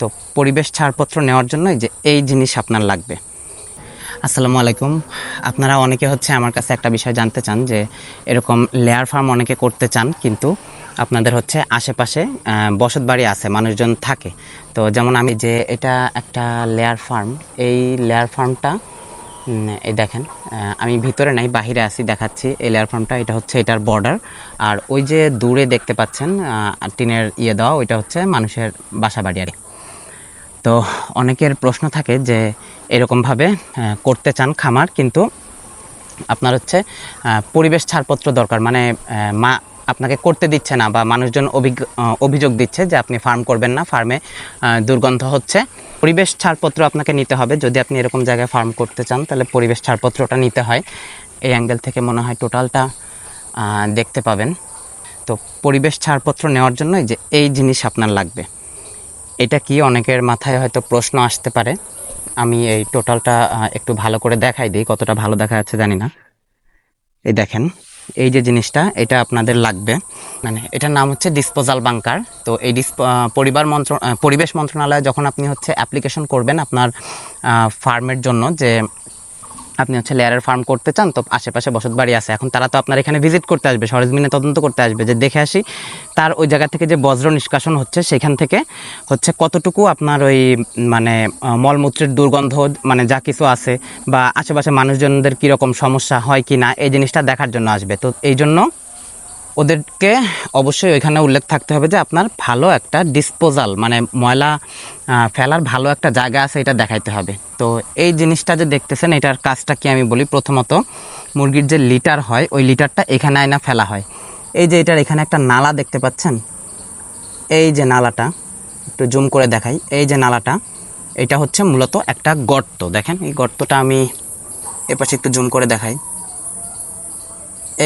তো পরিবেশ ছাড়পত্র নেওয়ার জন্য যে এই জিনিস আপনার লাগবে। আসসালামু আলাইকুম। আপনারা অনেকে হচ্ছে আমার কাছে একটা বিষয় জানতে চান যে এরকম লেয়ার ফার্ম অনেকে করতে চান, কিন্তু আপনাদের হচ্ছে আশেপাশে বসত বাড়ি আছে, মানুষজন থাকে। তো যেমন আমি যে এটা একটা লেয়ার ফার্ম, এই লেয়ার ফার্মটা এই দেখেন আমি ভিতরে নাই, বাহিরে আছি, দেখাচ্ছি। এই লেয়ার ফার্মটা, এটা হচ্ছে এটার বর্ডার আর ওই যে দূরে দেখতে পাচ্ছেন টিনের ইয়ে দেওয়া, ওইটা হচ্ছে মানুষের বাসা বাড়ি আর। তো অনেকের প্রশ্ন থাকে যে এরকমভাবে করতে চান খামার, কিন্তু আপনার হচ্ছে পরিবেশ ছাড়পত্র দরকার। মানে মা আপনাকে করতে দিচ্ছে না বা মানুষজন অভিজ্ঞ অভিযোগ দিচ্ছে যে আপনি ফার্ম করবেন না, ফার্মে দুর্গন্ধ হচ্ছে। পরিবেশ ছাড়পত্র আপনাকে নিতে হবে। যদি আপনি এরকম জায়গায় ফার্ম করতে চান, তাহলে পরিবেশ ছাড়পত্রটা নিতে হয়। এই অ্যাঙ্গেল থেকে মনে হয় টোটালটা দেখতে পাবেন। তো পরিবেশ ছাড়পত্র নেওয়ার জন্য এই যে এই জিনিস আপনার লাগবে। এটা কি অনেকের মাথায় হয়তো প্রশ্ন আসতে পারে। আমি এই টোটালটা একটু ভালো করে দেখাই দিই, কতটা ভালো দেখা যাচ্ছে জানি না। এই দেখেন, এই যে জিনিসটা, এটা আপনাদের লাগবে। মানে এটার নাম হচ্ছে ডিসপোজাল বাংকার তো এই ডিস পরিবার মন্ত্র পরিবেশ মন্ত্রণালয়ে যখন আপনি হচ্ছে অ্যাপ্লিকেশন করবেন আপনার ফার্মের জন্য যে আপনি হচ্ছে লেয়ারের ফার্ম করতে চান, তো আশেপাশে বসত বাড়ি আছে। এখন তারা তো আপনার এখানে ভিজিট করতে আসবে, সরজমিনে তদন্ত করতে আসবে। যে দেখে আসি, তার ওই জায়গা থেকে যে বজ্র নিষ্কাশন হচ্ছে, সেখান থেকে হচ্ছে কতটুকু আপনার ওই মানে মলমূত্রের দুর্গন্ধ মানে যা কিছু আছে বা আশেপাশে মানুষজনদের কীরকম সমস্যা হয় কি না এই জিনিসটা দেখার জন্য আসবে। তো এই জন্য ওদেরকে অবশ্যই ওইখানে উল্লেখ থাকতে হবে যে আপনার ভালো একটা ডিসপোজাল মানে ময়লা ফেলার ভালো একটা জায়গা আছে এটা দেখাইতে হবে। তো এই জিনিসটা যে দেখতেছেন, এটার কাজটা কি আমি বলি? প্রথমত, মুরগির যে লিটার হয়, ওই লিটারটা এখানে আয়না ফেলা হয়। এই যে এটার এখানে একটা নালা দেখতে পাচ্ছেন? এই যে নালাটা, একটু জুম করে দেখাই। এই যে নালাটা, এটা হচ্ছে মূলত একটা গর্ত। দেখেন, এই গর্তটা আমি এপাশে একটু জুম করে দেখাই।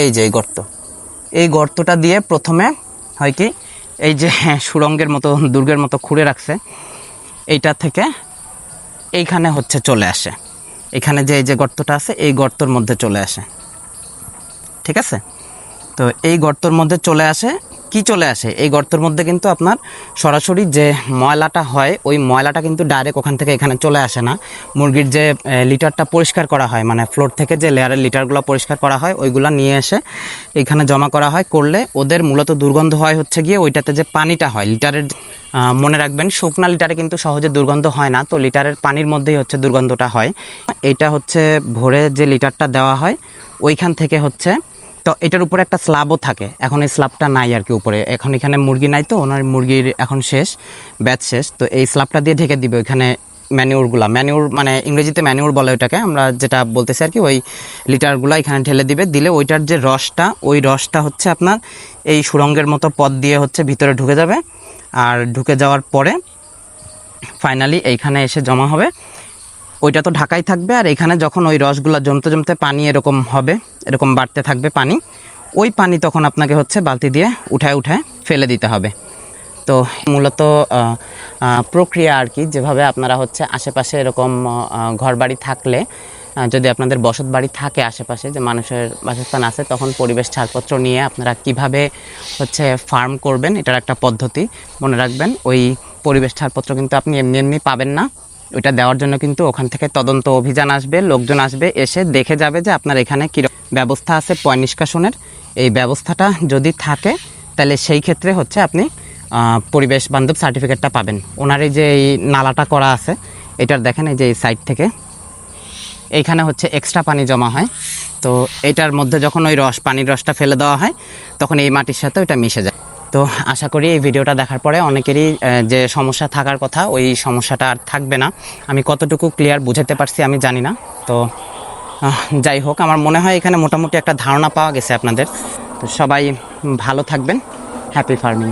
এই যে এই গর্ত। এই গর্তটা দিয়ে প্রথমে হয় কি, এই যে সুরঙ্গের মতো, দুর্গের মতো খুঁড়ে রাখছে। এইটা থেকে এইখানে হচ্ছে চলে আসে। এখানে যে, এই যে গর্তটা আছে, এই গর্তর মধ্যে চলে আসে। ঠিক আছে? তো এই গর্তর মধ্যে চলে আসে কি চলে আসে? এই গর্তের মধ্যে কিন্তু আপনার সরাসরি যে ময়লাটা হয়, ওই ময়লাটা কিন্তু ডাইরেক্ট ওখান থেকে এখানে চলে আসে না। মুরগির যে লিটারটা পরিষ্কার করা হয় মানে ফ্লোর থেকে যে লেয়ারের লিটারগুলো পরিষ্কার করা হয়, ওইগুলো নিয়ে এসে এখানে জমা করা হয়। করলে ওদের মূলত দুর্গন্ধ হয় হচ্ছে গিয়ে ওইটাতে যে পানিটা হয়। লিটারের মনে রাখবেন, শুকনা লিটারে কিন্তু সহজে দুর্গন্ধ হয় না, তো লিটারের পানির মধ্যেই হচ্ছে দুর্গন্ধটা হয়। এটা হচ্ছে ভোরে যে লিটারটা দেওয়া হয়, ওইখান থেকে হচ্ছে তো এটার উপরে একটা স্ল্যাবও থাকে। এখন এই স্ল্যাবটা নাই আর কি উপরে। এখন এখানে মুরগি নাই তো, ওনার মুরগির এখন শেষ, ব্যাচ শেষ। তো এই স্ল্যাবটা দিয়ে ঢেকে দিবে ওইখানে ম্যানিউরগুলা ম্যানিউর মানে ইংরেজিতে ম্যানিউর বলে ওইটাকে। আমরা যেটা বলতেছি আর কি, ওই লিটারগুলো এখানে ঢেলে দিবে। দিলে ওইটার যে রসটা, ওই রসটা হচ্ছে আপনার এই সুরঙ্গের মতো পথ দিয়ে হচ্ছে ভিতরে ঢুকে যাবে। আর ঢুকে যাওয়ার পরে ফাইনালি এইখানে এসে জমা হবে। ওইটা তো ঢাকাই থাকবে। আর এখানে যখন ওই রসগুলো জমতে জমতে পানি এরকম হবে এরকম বাড়তে থাকবে পানি, ওই পানি তখন আপনাকে হচ্ছে বালতি দিয়ে উঠায় উঠায় ফেলে দিতে হবে। তো মূলত প্রক্রিয়া আর কি, যেভাবে আপনারা হচ্ছে আশেপাশে এরকম ঘর বাড়ি থাকলে যদি আপনাদের বসত বাড়ি থাকে আশেপাশে, যে মানুষের বাসস্থান আছে, তখন পরিবেশ ছাড়পত্র নিয়ে আপনারা কীভাবে হচ্ছে ফার্ম করবেন, এটার একটা পদ্ধতি মনে রাখবেন। ওই পরিবেশ ছাড়পত্র কিন্তু আপনি এমনি এমনি পাবেন না। ওইটা দেওয়ার জন্য কিন্তু ওখান থেকে তদন্ত অভিযান আসবে, লোকজন আসবে, এসে দেখে যাবে যে আপনার এখানে কী ব্যবস্থা আছে পয় নিষ্কাশনের। এই ব্যবস্থাটা যদি থাকে, তাহলে সেই ক্ষেত্রে হচ্ছে আপনি পরিবেশ বান্ধব সার্টিফিকেটটা পাবেন। ওনার যে এই নালাটা করা আছে, এটার দেখেন এই যে এই সাইড থেকে। এইখানে হচ্ছে এক্সট্রা পানি জমা হয়। তো এটার মধ্যে যখন ওই রস, পানির রসটা ফেলে দেওয়া হয়, তখন এই মাটির সাথে ওটা মিশে যায়। তো আশা করি এই ভিডিওটা দেখার পরে অনেকেরই যে সমস্যা থাকার কথা, ওই সমস্যাটা আর থাকবে না। আমি কতটুকু ক্লিয়ার বুঝাতে পারছি আমি জানি না। তো যাই হোক, আমার মনে হয় এখানে মোটামুটি একটা ধারণা পাওয়া গেছে আপনাদের। তো সবাই ভালো থাকবেন। Happy farming